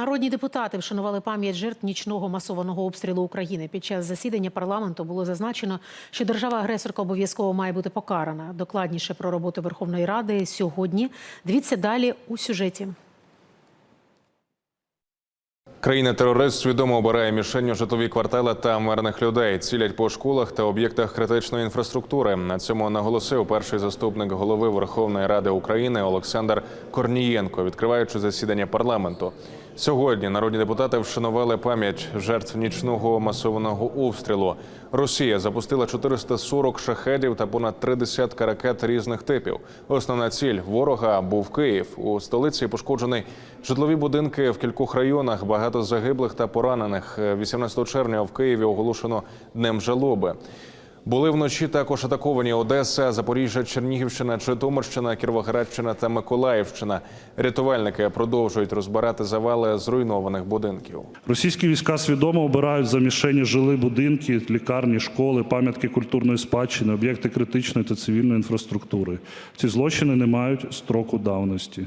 Народні депутати вшанували пам'ять жертв нічного масованого обстрілу України. Під час засідання парламенту було зазначено, що держава-агресорка обов'язково має бути покарана. Докладніше про роботу Верховної Ради сьогодні. Дивіться далі у сюжеті. Країна-терорист свідомо обирає мішенню житлові квартали та мирних людей, цілять по школах та об'єктах критичної інфраструктури. На цьому наголосив перший заступник голови Верховної Ради України Олександр Корнієнко, відкриваючи засідання парламенту. Сьогодні народні депутати вшанували пам'ять жертв нічного масованого обстрілу. Росія запустила 440 шахедів та понад три десятка ракет різних типів. Основна ціль ворога був Київ. У столиці пошкоджені житлові будинки в кількох районах. Багато загиблих та поранених. 18 червня в Києві оголошено днем жалоби. Були вночі також атаковані Одеса, Запоріжжя, Чернігівщина, Житомирщина, Кіровоградщина та Миколаївщина. Рятувальники продовжують розбирати завали зруйнованих будинків. Російські війська свідомо обирають за мішені жили будинки, лікарні, школи, пам'ятки культурної спадщини, об'єкти критичної та цивільної інфраструктури. Ці злочини не мають строку давності.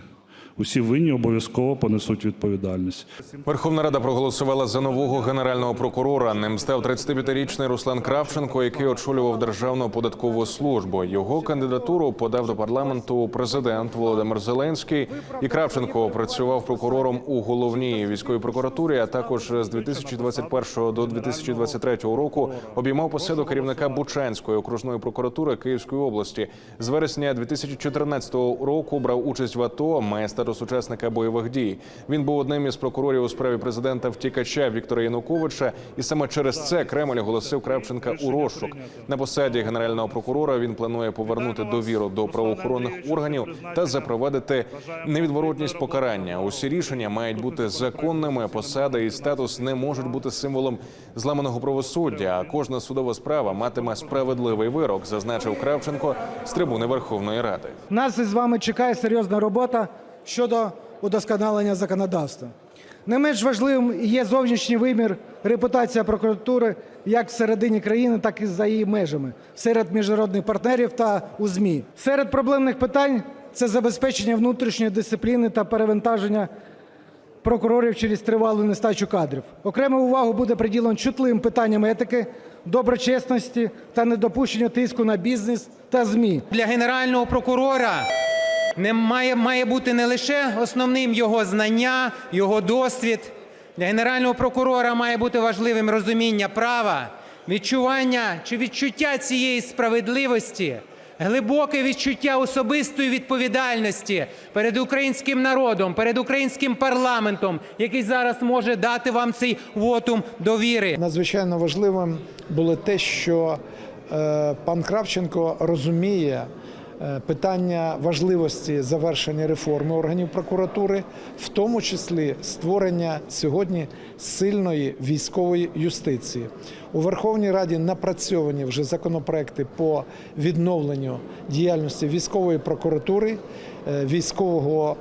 Усі винні обов'язково понесуть відповідальність. Верховна Рада проголосувала за нового генерального прокурора. Ним став 35-річний Руслан Кравченко, який очолював Державну податкову службу. Його кандидатуру подав до парламенту президент Володимир Зеленський. І Кравченко працював прокурором у головній військовій прокуратурі. А також з 2021 до 2023 року обіймав посаду керівника Бучанської окружної прокуратури Київської області. З вересня 2014 року брав участь в АТО, має статус учасника бойових дій. Він був одним із прокурорів у справі президента втікача Віктора Януковича, і саме через це Кремль оголосив Кравченка у розшук. На посаді генерального прокурора він планує повернути довіру до правоохоронних органів та запровадити невідворотність покарання. Усі рішення мають бути законними. Посада і статус не можуть бути символом зламаного правосуддя. А кожна судова справа матиме справедливий вирок, зазначив Кравченко з трибуни Верховної Ради. Нас із вами чекає серйозна робота щодо удосконалення законодавства. Не менш важливим є зовнішній вимір, репутація прокуратури як всередині країни, так і за її межами, серед міжнародних партнерів та у ЗМІ. Серед проблемних питань це забезпечення внутрішньої дисципліни та перевантаження прокурорів через тривалу нестачу кадрів. Окрему увагу буде приділено чутливим питанням етики, доброчесності та недопущення тиску на бізнес та ЗМІ. Для генерального прокурора не має, має бути не лише основним його знання, його досвід. Для генерального прокурора має бути важливим розуміння права, відчування чи відчуття цієї справедливості, глибоке відчуття особистої відповідальності перед українським народом, перед українським парламентом, який зараз може дати вам цей вотум довіри. Надзвичайно важливим було те, що е, пан Кравченко розуміє питання важливості завершення реформи органів прокуратури, в тому числі створення сьогодні сильної військової юстиції. У Верховній Раді напрацьовані вже законопроекти по відновленню діяльності військової прокуратури, е, військового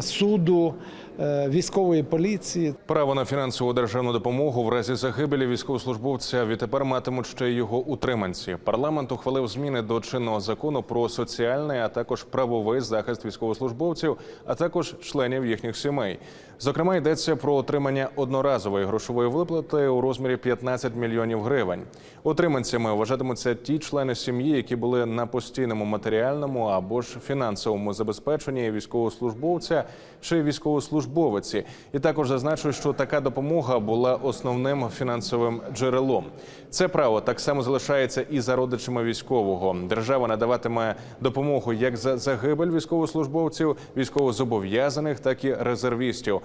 суду, е, військової поліції. Право на фінансову державну допомогу в разі загибелі військовослужбовця відтепер матимуть ще його утриманці. Парламент ухвалив зміни до чинного закону про соціальний, а також правовий захист військовослужбовців, а також членів їхніх сімей. Зокрема, йдеться про отримання одноразової грошової виплати у розмірі 15 мільйонів гривень. Утриманцями вважатимуться ті члени сім'ї, які були на постійному матеріальному або ж фінансовому забезпеченні військовослужбовця чи військовослужбовиці. І також зазначу, що така допомога була основним фінансовим джерелом. Це право так само залишається і за родичами військового. Держава надаватиме допомогу як за загибель військовослужбовців, військовозобов'язаних, так і резервістів.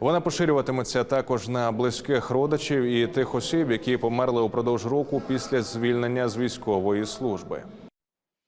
Вона поширюватиметься також на близьких родичів і тих осіб, які померли упродовж року після звільнення з військової служби.